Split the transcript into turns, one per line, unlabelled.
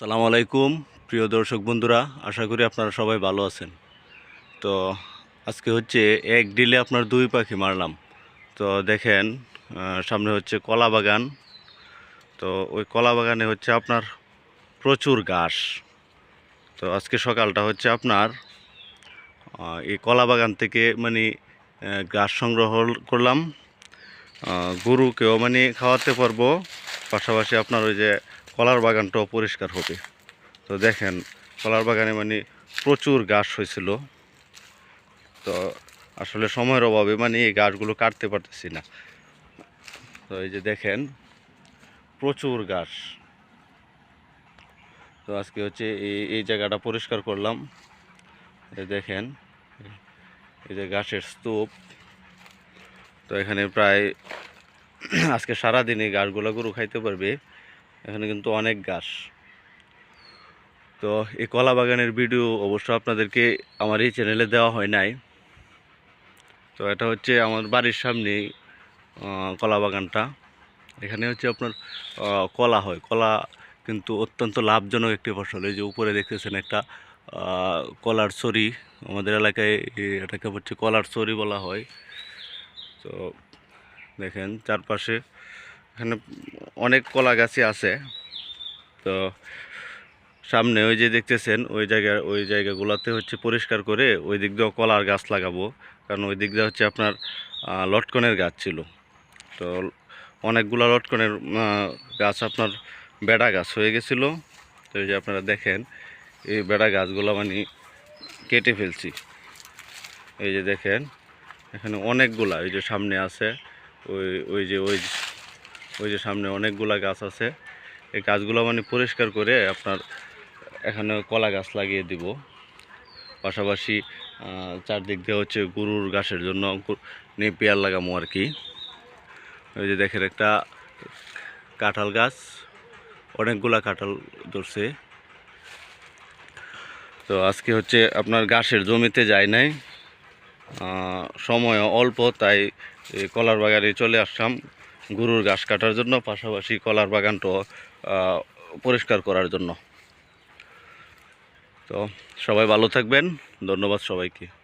সালাম আলাইকুম, প্রিয় দর্শক বন্ধুরা, আশা করি আপনারা সবাই ভালো আছেন। তো আজকে হচ্ছে এক ডিলে আপনার দুই পাখি মারলাম। তো দেখেন সামনে হচ্ছে কলা বাগান। তো ওই কলা বাগানে হচ্ছে আপনার প্রচুর ঘাস। তো আজকে সকালটা হচ্ছে আপনার এই কলা বাগান থেকে মানে ঘাস সংগ্রহ করলাম। গরুকেও মানে খাওয়াতে পারব। পাশাপাশি আপনার ওই যে কলার বাগানটাও পরিষ্কার হবে। তো দেখেন কলার বাগানে মানে প্রচুর ঘাস হয়েছিল। তো আসলে সময়ের অভাবে মানে এই গাছগুলো কাটতে পারতেছি না। তো এই যে দেখেন, প্রচুর ঘাস তো আজকে হচ্ছে এই এই জায়গাটা পরিষ্কার করলাম। দেখেন, এই যে গাছের স্তূপ। তো এখানে প্রায় আজকে সারাদিন ঘাসগুলো গরু খাইতে পারবে। এখানে কিন্তু অনেক গাছ। তো এই কলা বাগানের ভিডিও অবশ্য আপনাদেরকে আমার এই চ্যানেলে দেওয়া হয় নাই। তো এটা হচ্ছে আমার বাড়ির সামনেই কলা বাগানটা এখানে হচ্ছে আপনার কলা হয়। কলা কিন্তু অত্যন্ত লাভজনক একটি ফসল। এই যে উপরে দেখতেছেন একটা কলার ছড়ি। আমাদের এলাকায় এটাকে হচ্ছে কলার ছড়ি বলা হয়। তো দেখেন চারপাশে এখানে অনেক কলা গাছই আছে। তো সামনে ওই যে দেখতেছেন, ওই জায়গা, ওই জায়গাগুলোতে হচ্ছে পরিষ্কার করে ওই দিক দিয়েও কলার গাছ লাগাবো। কারণ ওই দিক দিয়ে হচ্ছে আপনার লটকনের গাছ ছিল। তো অনেকগুলো লটকনের গাছ আপনার বেড়া গাছ হয়ে গেছিল। তো এই যে আপনারা দেখেন, এই বেড়া গাছগুলো মানে কেটে ফেলছি। এই যে দেখেন, এখানে অনেকগুলা ওই যে সামনে আছে, ওই ওই যে, ওই ওই যে সামনে অনেকগুলা গাছ আছে। এই গাছগুলো মানে পরিষ্কার করে আপনার এখানে কলা গাছ লাগিয়ে দিব। পাশাপাশি চারদিক দিয়ে হচ্ছে গরুর গাছের জন্য নেপিয়ার লাগামো আর কি। ওই যে দেখেন একটা কাঁঠাল গাছ, অনেকগুলা কাঁঠাল ধরছে। তো আজকে হচ্ছে আপনার গাছের জমিতে যায় নাই। সময় অল্প, তাই কলার বাগানে চলে আসলাম। গরুর গাছ কাটার জন্য, পাশাপাশি কলার বাগানটাও পরিষ্কার করার জন্য। তো সবাই ভালো থাকবেন। ধন্যবাদ সবাইকে।